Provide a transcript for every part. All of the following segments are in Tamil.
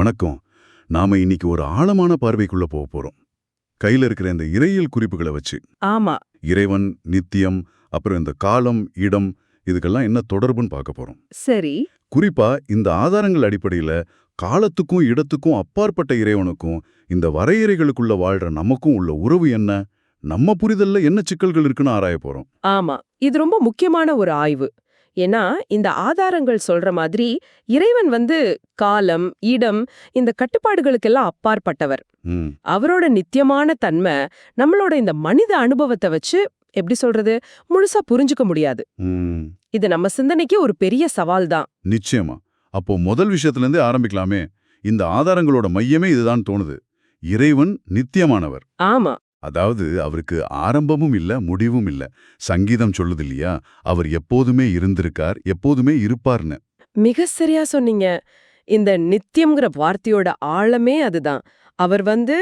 வணக்கம். நாம இன்னைக்கு ஒரு ஆழமான பார்வைக்குள்ள போக போறோம். கையில இருக்கிற இந்த இறையியல் குறிப்புகளை வச்சு. ஆமா. இறைவன் நித்தியம் அப்புறம் இந்த காலம் இடம் இதுக்கெல்லாம் என்ன தொடர்புன்னு பார்க்க போறோம். சரி. குறிப்பா இந்த ஆதாரங்கள் அடிப்படையில காலத்துக்கும் இடத்துக்கும் அப்பாற்பட்ட இறைவனுக்கும் இந்த வரையறைகளுக்குள்ள வாழ்ற நமக்கும் உள்ள உறவு என்ன? நம்ம புரிதல்ல என்ன சிக்கல்கள் இருக்குன்னு ஆராய போறோம். ஆமா. இது ரொம்ப முக்கியமான ஒரு ஆய்வு. ஏன்னா இந்த ஆதாரங்கள் சொல்ற மாதிரி இறைவன் வந்து காலம் இடம் இந்த கட்டுப்பாடுகளுக்கெல்லாம் அப்பாற்பட்டவர். அவரோட நித்தியமான தன்மை நம்மளோட இந்த மனித அனுபவத்தை வச்சு எப்படி சொல்றது முழுசா புரிஞ்சுக்க முடியாது. இது நம்ம சிந்தனைக்கு ஒரு பெரிய சவால் தான். நிச்சயமா. அப்போ முதல் விஷயத்துல இருந்தே ஆரம்பிக்கலாமே. இந்த ஆதாரங்களோட மையமே இதுதான் தோணுது. இறைவன் நித்தியமானவர். ஆமா. அதாவது அவருக்கு ஆரம்பமும் இல்ல முடிவும் இல்ல. சங்கீதம் சொல்லுது இல்லையா? அவர் எப்போதுமே இருந்திருக்கார் எப்போதுமே இருப்பார்னு. மிக சரியா சொன்னீங்க. இந்த நித்தியம்ங்கிற வார்த்தையோட ஆழமே அதுதான். அவர் வந்து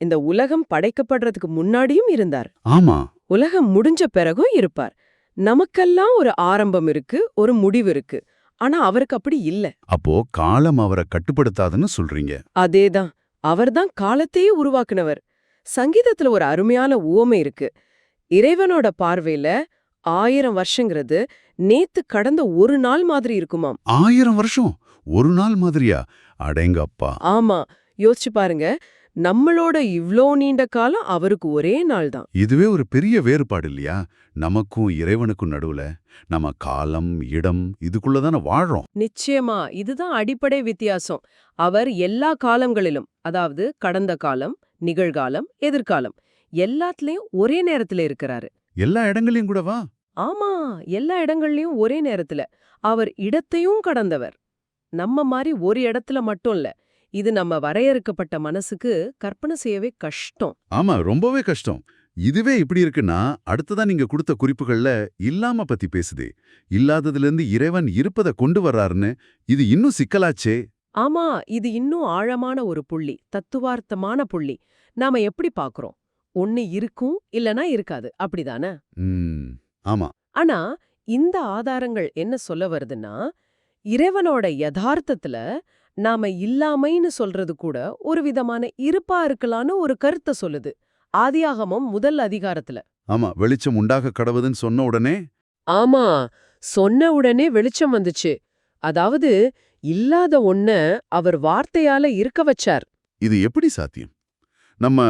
இந்த உலகம் படைக்கப்படுறதுக்கு முன்னாடியும் இருந்தார். ஆமா. உலகம் முடிஞ்ச பிறகும் இருப்பார். நமக்கெல்லாம் ஒரு ஆரம்பம் இருக்கு ஒரு முடிவு இருக்கு. ஆனா அவருக்கு அப்படி இல்ல. அப்போ காலம் அவரை கட்டுப்படுத்தாதுன்னு சொல்றீங்க. அதேதான். அவர்தான் காலத்தையே உருவாக்குனவர். சங்கீதத்துல ஒரு அருமையான உவமை இருக்கு. இறைவனோட பார்வையில ஆயிரம் வருஷங்கிறது நேத்து கடந்த ஒரு நாள் மாதிரி இருக்குமாம். ஆயிரம் வருஷம்? ஒரு நாள் மாதிரியா? அடேங்கப்பா. ஆமா. யோசிச்சு பாருங்க. நம்மளோட இவ்ளோ நீண்ட காலம் அவருக்கு ஒரே நாள் தான். இதுவே ஒரு பெரிய வேறுபாடு இல்லையா? நமக்கும் இறைவனுக்கும் நடுவுல நம்ம காலம் இடம் இதுக்குள்ளதானே வாழ்றோம். நிச்சயமா இதுதான் அடிப்படை வித்தியாசம். அவர் எல்லா காலங்களிலும் அதாவது கடந்த காலம் நிகழ்காலம் எதிர்காலம் எல்லாத்துலயும் ஒரே நேரத்துல இருக்கிறாரு. எல்லா இடங்களையும் கூட வா. ஆமா எல்லா இடங்கள்லயும் ஒரே நேரத்துல. அவர் இடத்தையும் கடந்தவர். நம்ம மாதிரி ஒரு இடத்துல மட்டும் இல்ல இது நம்ம வரையறுக்கப்பட்ட மனசுக்கு கற்பனை செய்யவே கஷ்டம். ஆமா ரொம்பவே கஷ்டம். இதுவே இப்படி இருக்குன்னா அடுத்ததா நீங்க கொடுத்த குறிப்புகள்ல இல்லாம பத்தி பேசுதே. இல்லாததுல இருந்து இறைவன் இருப்பத கொண்டு வர்றாருன்னு இது இன்னும் சிக்கலாச்சே. ஆமா இது இன்னும் ஆழமான ஒரு புள்ளி தத்துவார்த்தமான புள்ளி. நாம எப்படி பாக்குறோம்? ஒண்ணு இருக்கும் இல்லனா இருக்காது. அப்படிதானே? ஆமா. ஆனா இந்த ஆதாரங்கள் என்ன சொல்ல வருதுன்னா இறைவனோட யதார்த்தத்துல நாம இல்லாமைன்னு சொல்றது கூட ஒரு விதமான இருப்பா இருக்கலான்னு ஒரு கருத்தை சொல்லுது. ஆதியாகமம் முதல் அதிகாரத்துல. ஆமா வெளிச்சம் உண்டாக கடவுதுன்னு சொன்ன உடனே ஆமா சொன்ன உடனே வெளிச்சம் வந்துச்சு. அதாவது இல்லாத ஒன்ன அவர் வார்த்தையால இருக்க வச்சார். இது எப்படி சாத்தியம்? நம்ம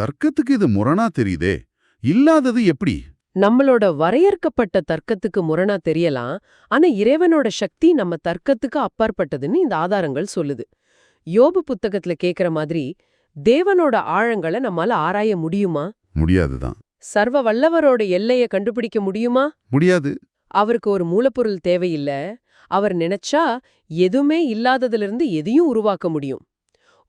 தர்க்கத்துக்கு இது முரணா தெரியுதே? இல்லாதது எப்படி? நம்மளோட வரையறுக்கப்பட்ட தர்க்கத்துக்கு முரணா தெரியலாம் ஆனா இறைவனோட சக்தி நம்ம தர்க்கத்துக்கு அப்பாற்பட்டதுன்னு இந்த ஆதாரங்கள் சொல்லுது. யோபு புத்தகத்துல கேக்குற மாதிரி தேவனோட ஆழங்களை நம்மால ஆராய முடியுமா? முடியாதுதான் சர்வ வல்லவரோட எல்லைய கண்டுபிடிக்க முடியுமா? முடியாது. அவருக்கு ஒரு மூலப்பொருள் தேவையில்ல. அவர் நினைச்சா எதுவுமே இல்லாததிலிருந்து எதையும் உருவாக்க முடியும்.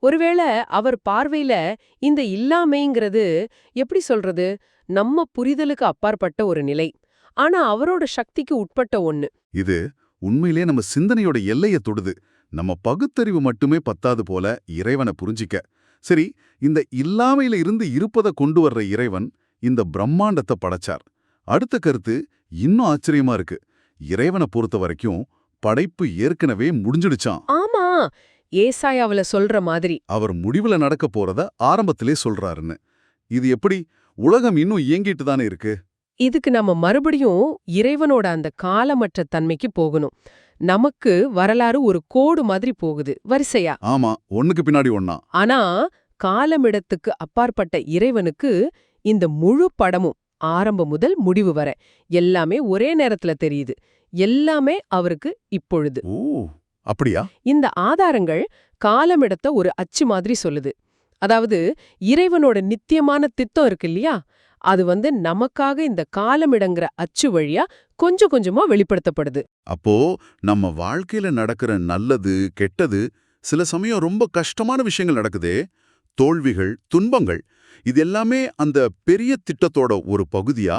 ஒருவேளை அவர் பார்வையில இந்த இல்லாமைங்கிறது எப்படி சொல்றது? நம்ம புரிதலுக்கு அப்பாற்பட்ட ஒரு நிலை. ஆனா அவரோட சக்திக்கு உட்பட்ட ஒண்ணு. இது உண்மையிலே நம்ம சிந்தனையோட எல்லைய தொடுது. நம்ம பகுத்தறிவு மட்டுமே பத்தாது போல இறைவனை புரிஞ்சிக்க. சரி இந்த இல்லாமையில இருந்து இருப்பதை கொண்டு வர்ற இறைவன் இந்த பிரம்மாண்டத்தை படைச்சார். அடுத்த கருத்து இன்னும் ஆச்சரியமா இருக்கு. இறைவனை பொறுத்த வரைக்கும் படைப்பு ஏற்கனவே முடிஞ்சிடுச்சான் ஆமா. ஏசாயாவுல சொல்ற மாதிரி. அவர் முடிவுல நடக்க போறத ஆரம்பத்திலே சொல்றாருன்னு. இது எப்படி? உலகம் இன்னும் இயங்கிட்டு தானே இருக்கு? இதுக்கு நம்ம மறுபடியும் இறைவனோட அந்த காலமற்ற தன்மைக்கு போகணும். நமக்கு வரலாறு ஒரு கோடு மாதிரி போகுது. வரிசையா? ஆமா ஒண்ணுக்கு பின்னாடி ஒண்ணா. ஆனா காலமிடத்துக்கு அப்பாற்பட்ட இறைவனுக்கு இந்த முழு படமும் ஆரம்பம் முதல் முடிவு வர எல்லாமே ஒரே நேரத்துல தெரியுது. எல்லாமே அவருக்கு இப்பொழுது. அப்படியா? இந்த ஆதாரங்கள் காலமிடத்த ஒரு அச்சு மாதிரி சொல்லுது. அதாவது இறைவனோட நித்தியமான திட்டம் இருக்கு இல்லையா? அது வந்து நமக்காக இந்த காலமிடங்கிற அச்சு வழியா கொஞ்சம் கொஞ்சமா வெளிப்படுத்தப்படுது. அப்போ நம்ம வாழ்க்கையில நடக்கிற நல்லது கெட்டது சில சமயம் ரொம்ப கஷ்டமான விஷயங்கள் நடக்குதே. தோல்விகள் துன்பங்கள் இது எல்லாமே அந்த பெரிய திட்டத்தோட ஒரு பகுதியா?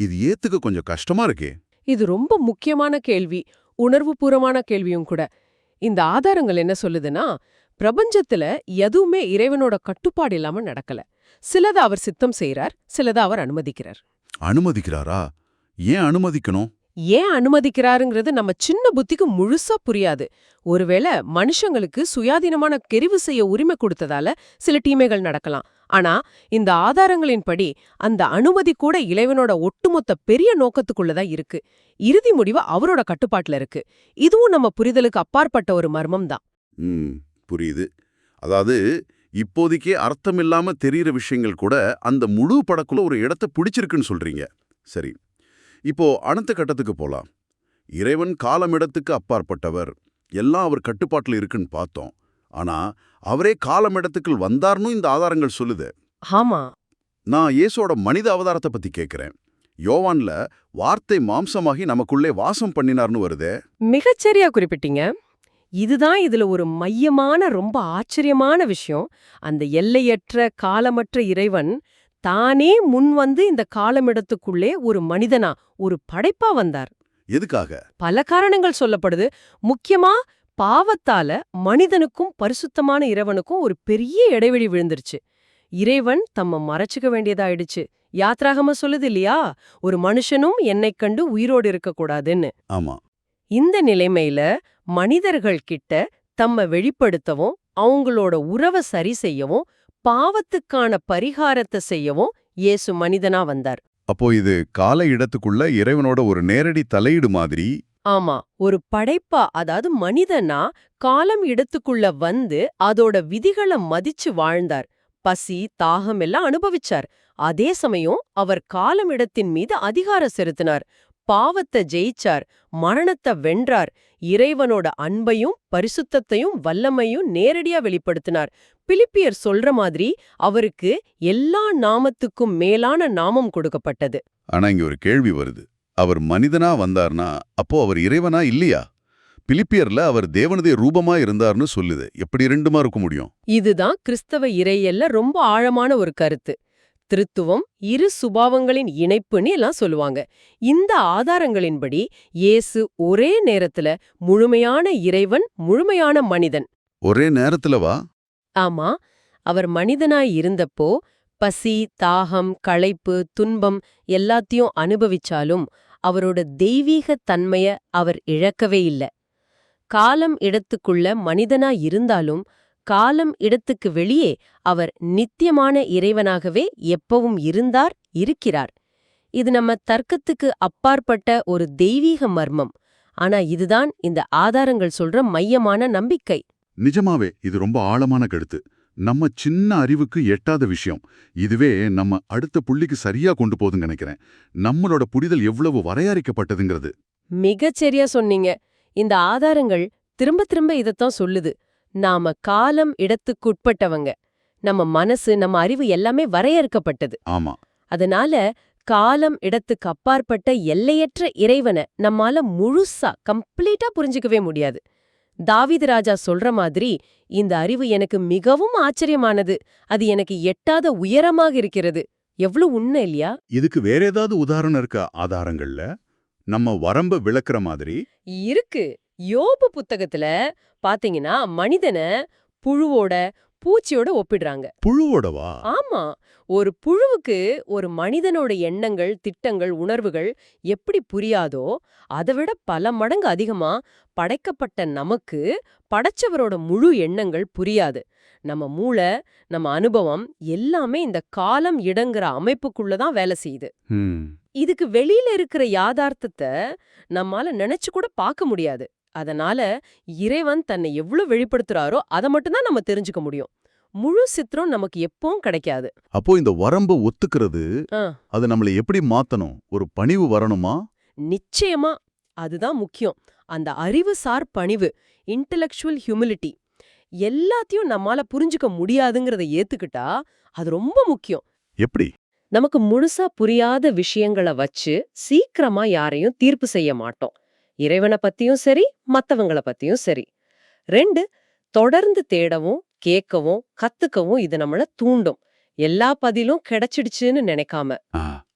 இது ஏத்துக்க கொஞ்சம் கஷ்டமா இருக்கே. இது ரொம்ப முக்கியமான கேள்வி. உணர்வுபூர்வமான கேள்வியும் கூட. இந்த ஆதாரங்கள் என்ன சொல்லுதுன்னா பிரபஞ்சத்துல எதுவுமே இறைவனோட கட்டுப்பாடு இல்லாம நடக்கல. சிலதை அவர் சித்தம் செய்றார் சிலதை அவர் அனுமதிக்கிறார். அனுமதிக்கிறாரா? ஏன் அனுமதிக்கணும்? ஏன் அனுமதிக்கிறாருங்கிறது நம்ம சின்ன புத்திக்கு முழுசா புரியாது. ஒருவேளை மனுஷங்களுக்கு சுயாதீனமான தெரிவு செய்ய உரிமை கொடுத்ததால சில தீமைகள் நடக்கலாம். ஆனா இந்த ஆதாரங்களின்படி அந்த அனுமதி கூட இளைவனோட ஒட்டுமொத்த பெரிய நோக்கத்துக்குள்ளதான் இருக்கு. இறுதி முடிவு அவரோட கட்டுப்பாட்டுல இருக்கு. இதுவும் நம்ம புரிதலுக்கு அப்பாற்பட்ட ஒரு மர்மம் தான். புரியுது. அதாவது இப்போதைக்கே அர்த்தமில்லாம தெரியற விஷயங்கள் கூட அந்த முழு படக்குள்ள ஒரு இடத்தை பிடிச்சிருக்குன்னு சொல்றீங்க. சரி. இப்போ அடுத்த கட்டத்துக்கு போலாம். இறைவன் காலமிடத்துக்கு அப்பாற்பட்டவர். எல்லாம் அவர் கட்டுப்பாட்டுல இருக்குன்னு பார்த்தோம். ஆனா அவரே காலமிடத்துக்குள் வந்தார்னு இந்த ஆதாரங்கள் சொல்லுது. ஆமா. நான் இயேசுவோட மனித அவதாரத்தை பத்தி கேட்கிறேன் யோவான்ல வார்த்தை மாம்சமாகி நமக்குள்ளே வாசம் பண்ணினார்னு வருதே. மிகச்சரியா குறிப்பிட்டீங்க. இதுதான் இதுல ஒரு மையமான ரொம்ப ஆச்சரியமான விஷயம். அந்த எல்லையற்ற காலமற்ற இறைவன் தானே முன் வந்து இந்த காலமிடத்துக்குள்ளே ஒரு மனிதனா ஒரு படைப்பா வந்தார். எதுக்காக? பல காரணங்கள் சொல்லப்படுது. முக்கியமா பாவத்தால மனிதனுக்கும் பரிசுத்தமான இறைவனுக்கும் ஒரு பெரிய இடைவெளி விழுந்துருச்சு. இறைவன் தம்ம மறைச்சுக்க வேண்டியதாயிடுச்சு. யாத்ராகம சொல்லுது இல்லையா? ஒரு மனுஷனும் என்னைக் கண்டு உயிரோடு இருக்கக்கூடாதுன்னு. ஆமா. இந்த நிலைமையில மனிதர்கள் கிட்ட தம்ம வெளிப்படுத்தவும் அவங்களோட உறவை சரி செய்யவும் பாவத்துக்கான பரிகாரத்தை செய்யவும் இயேசு மனிதனா வந்தார். அப்போ இது கால இடத்துக்குள்ள இறைவனோட ஒரு நேரடி தலையீடு மாதிரி ஆமா. ஒரு படைப்பா அதாவது மனிதனா காலம் இடத்துக்குள்ள வந்து அதோட விதிகளை மதிச்சு வாழ்ந்தார். பசி தாகம் எல்லாம் அனுபவிச்சார். அதே சமயம் அவர் காலம் இடத்தின் மீது அதிகாரம் செலுத்தினார். பாவத்தை ஜெயிச்சார். மரணத்தை வென்றார். இறைவனோட அன்பையும் பரிசுத்தத்தையும் வல்லமையும் நேரடியா வெளிப்படுத்தினார். பிலிப்பியர் சொல்ற மாதிரி அவருக்கு எல்லா நாமத்துக்கும் மேலான நாமம் கொடுக்கப்பட்டது. ஆனா இங்க ஒரு கேள்வி வருது. அவர் மனிதனா வந்தார்னா அப்போ அவர் இறைவனா இல்லையா? பிலிப்பியர்ல அவர் தேவனதே ரூபமா இருந்தார்னு சொல்லுது. எப்படி ரெண்டுமா இருக்க முடியும்? இதுதான் கிறிஸ்தவ இறையல்ல ரொம்ப ஆழமான ஒரு கருத்து. திருத்துவம் இரு சுபாவங்களின் இணைப்புன்னு எல்லாம் சொல்லுவாங்க. இந்த ஆதாரங்களின்படி இயேசு ஒரே நேரத்துல முழுமையான இறைவன் முழுமையான மனிதன். ஒரே நேரத்துல வா. ஆமா அவர் மனிதனாய் இருந்தப்போ பசி தாகம் களைப்பு துன்பம் எல்லாத்தையும் அனுபவிச்சாலும் அவரோட தெய்வீக தன்மைய அவர் இழக்கவே இல்ல. காலம் இடத்துக்குள்ள மனிதனா இருந்தாலும் காலம் இடத்துக்கு வெளியே அவர் நித்தியமான இறைவனாகவே எப்பவும் இருந்தார் இருக்கிறார். இது நம்ம தர்க்கத்துக்கு அப்பாற்பட்ட ஒரு தெய்வீக மர்மம். ஆனா இதுதான் இந்த ஆதாரங்கள் சொல்ற மையமான நம்பிக்கை. நிஜமாவே இது ரொம்ப ஆழமான கருத்து. நம்ம சின்ன அறிவுக்கு எட்டாத விஷயம். இதுவே நம்ம அடுத்த புள்ளிக்கு சரியா கொண்டு போகுதுன்னு நினைக்கிறேன். நம்மளோட புரிதல் எவ்வளவு வரையறுக்கப்பட்டதுங்கிறது. மிகச்சரியா சொன்னீங்க. இந்த ஆதாரங்கள் திரும்ப திரும்ப இதத்தான் சொல்லுது. நாம காலம் இடத்துக்குட்பட்டவங்க நம்ம மனசு நம்ம அறிவு எல்லாமே வரையறுக்கப்பட்டது. ஆமா. அதனால காலம் இடத்துக்கு அப்பாற்பட்ட எல்லையற்ற இறைவனை நம்மால முழுசா கம்ப்ளீட்டா புரிஞ்சுக்கவே முடியாது. தாவீது ராஜா சொல்ற மாதிரி இந்த அறிவு எனக்கு மிகவும் ஆச்சரியமானது. அது எனக்கு எட்டாத உயரமாக இருக்கிறது. எவ்வளவு உண்மை இல்லையா? இதுக்கு வேற ஏதாவது உதாரணம் இருக்கா ஆதாரங்கள்ல? நம்ம வரம்ப விளக்குற மாதிரி? இருக்கு. யோபு புத்தகத்துல பாத்தீங்கன்னா மனிதனை புழுவோட பூச்சியோட ஒப்பிடுறாங்க. புழுவோடவா? ஆமா. ஒரு புழுவுக்கு ஒரு மனிதனோட எண்ணங்கள் திட்டங்கள் உணர்வுகள் எப்படி புரியாதோ அதை விட பல மடங்கு அதிகமா படைக்கப்பட்ட நமக்கு படைச்சவரோட முழு எண்ணங்கள் புரியாது. நம்ம மூளை நம்ம அனுபவம் எல்லாமே இந்த காலம் இடங்கிற அமைப்புக்குள்ள தான் வேலை செய்யுது. இதுக்கு வெளியில இருக்கிற யாதார்த்தத்தை நம்மால நினைச்சு கூட பார்க்க முடியாது. அதனால இறைவன் தன்னை எவ்வளவு வெளிப்படுத்துறாரோ அதை மட்டும்தான் நம்ம தெரிஞ்சுக்க முடியும். முழு சித்திரம் நமக்கு எப்பவும் கிடைக்காது. அப்போ இந்த வரம்ப ஒத்துக்கிறது. அது நம்மளை எப்படி மாத்தணும்? ஒரு பணிவு வரணுமா? நிச்சயமா அதுதான் முக்கியம். அந்த அறிவுசார் பணிவு இன்டலெக்சுவல் ஹியூமிலிட்டி எல்லாத்தையும் நம்மால புரிஞ்சுக்க முடியாதுங்கிறத ஏத்துக்கிட்டா அது ரொம்ப முக்கியம். எப்படி? நமக்கு முழுசா புரியாத விஷயங்கள வச்சு சீக்கிரமா யாரையும் தீர்ப்பு செய்ய மாட்டோம். இறைவனை பத்தியும் சரி மத்தவங்கள பத்தியும் சரி. ரெண்டு தொடர்ந்து தேடவும் கேட்கவும் கத்துக்கவும் இது நம்மள தூண்டும். எல்லா பதிலும் கிடைச்சிடுச்சுன்னு நினைக்காம.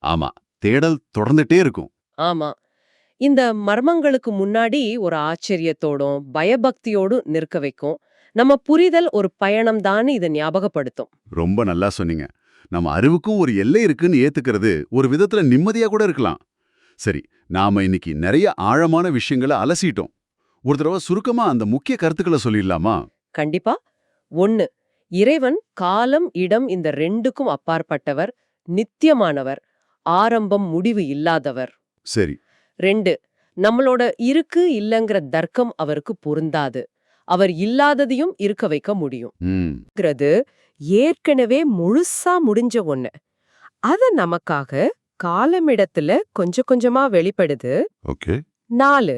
ஆமா. தேடல் தொடர்ந்துட்டே இருக்கும். ஆமா. இந்த மர்மங்களுக்கு முன்னாடி ஒரு ஆச்சரியத்தோடும் பயபக்தியோடும் நிற்க வைக்கும். நம்ம புரிதல் ஒரு பயணம் தான் இதை ஞாபகப்படுத்தும். ரொம்ப நல்லா சொன்னீங்க. நம்ம அறிவுக்கும் ஒரு எல்லை இருக்குன்னு ஏத்துக்கிறது ஒரு விதத்துல நிம்மதியா கூட இருக்கலாம். சரி நாம இன்னைக்கு நிறைய ஆழமான விஷயங்களை அலசிட்டோம். ஒரு தடவை சுருக்கமா அந்த முக்கிய கருத்துக்களை சொல்லிடலாமா? கண்டிப்பா. ஒன்னு இறைவன் காலம் இடம் இந்த ரெண்டுக்கும் அப்பாற்பட்டவர் நித்தியமானவர் ஆரம்பம் முடிவு இல்லாதவர். சரி. ரெண்டு நம்மளோட இருக்கு இல்லங்கிற தர்க்கம் அவருக்கு பொருந்தாது. அவர் இல்லாததையும் இருக்க வைக்க முடியும். ஏற்கனவே முழுசா முடிஞ்ச ஒண்ணு அத நமக்காக காலமிடத்துல கொஞ்சம் கொஞ்சமா வெளிப்படுது. நாலு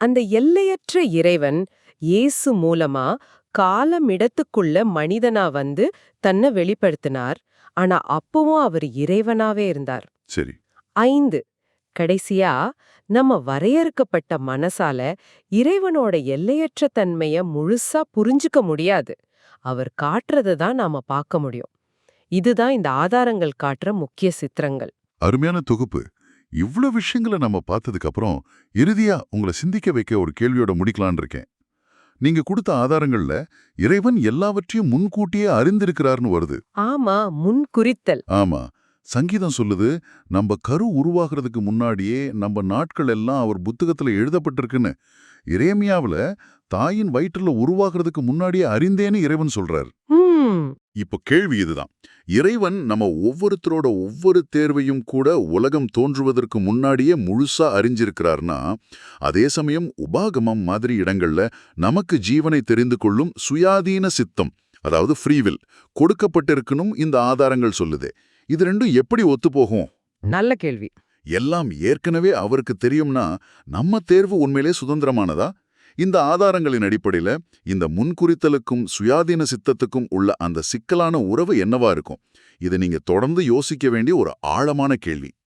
அந்த எல்லையற்ற இறைவன் இயேசு மூலமா காலமிடத்துக்குள்ள மனிதனா வந்து தன்னை வெளிப்படுத்தினார். ஆனா அப்பவும் அவர் இறைவனாவே இருந்தார். சரி. ஐந்து. கடைசியா நம்ம வரையறுக்கப்பட்ட மனசால இறைவனோட எல்லையற்ற தன்மைய முழுசா புரிஞ்சுக்க முடியாது. அவர் காட்டுறதை தான் நாம பார்க்க முடியும். இதுதான் இந்த ஆதாரங்கள் காட்டுற முக்கிய சித்திரங்கள். அருமையான தொகுப்பு. இவ்ளோ விஷயங்களை நம்ம பார்த்ததுக்கு அப்புறம் இறுதியா உங்களை சிந்திக்க வைக்க ஒரு கேள்வியோட முடிக்கலான்னு இருக்கேன். நீங்க கொடுத்த ஆதாரங்கள்ல இறைவன் எல்லாவற்றையும் முன்கூட்டியே அறிந்திருக்கிறார்னு வருது. ஆமா முன் குறித்தல் ஆமா சங்கீதம் சொல்லுது நம்ம கரு உருவாகிறதுக்கு முன்னாடியே நம்ம நாட்கள் எல்லாம் அவர் புத்தகத்துல எழுதப்பட்டிருக்குன்னு. இரேமியாவுல தாயின் வயிற்றுல உருவாகிறதுக்கு முன்னாடியே அறிந்தேன்னு இறைவன் சொல்றார். இப்போ கேள்வி இதுதான். இறைவன் நம்ம ஒவ்வொருத்தரோட ஒவ்வொரு தேர்வையும் கூட உலகம் தோன்றுவதற்கு முன்னாடியே முழுசா அறிஞ்சிருக்கிறார்னா அதே சமயம் உபாகமம் மாதிரி இடங்கள்ல நமக்கு ஜீவனை தெரிந்து கொள்ளும் சுயாதீன சித்தம் அதாவது ஃப்ரீவில் கொடுக்கப்பட்டிருக்கணும் இந்த ஆதாரங்கள் சொல்லுதே. இது ரெண்டும் எப்படி ஒத்துப்போகும்? நல்ல கேள்வி. எல்லாம் ஏற்கனவே அவருக்கு தெரியும்னா நம்ம தேர்வு உண்மையிலே சுதந்திரமானதா? இந்த ஆதாரங்களின் அடிப்படையில இந்த முன்குறித்தலுக்கும் சுயாதீன சித்தத்துக்கும் உள்ள அந்த சிக்கலான உறவு என்னவா இருக்கும்? இதை நீங்க தொடர்ந்து யோசிக்க வேண்டிய ஒரு ஆழமான கேள்வி.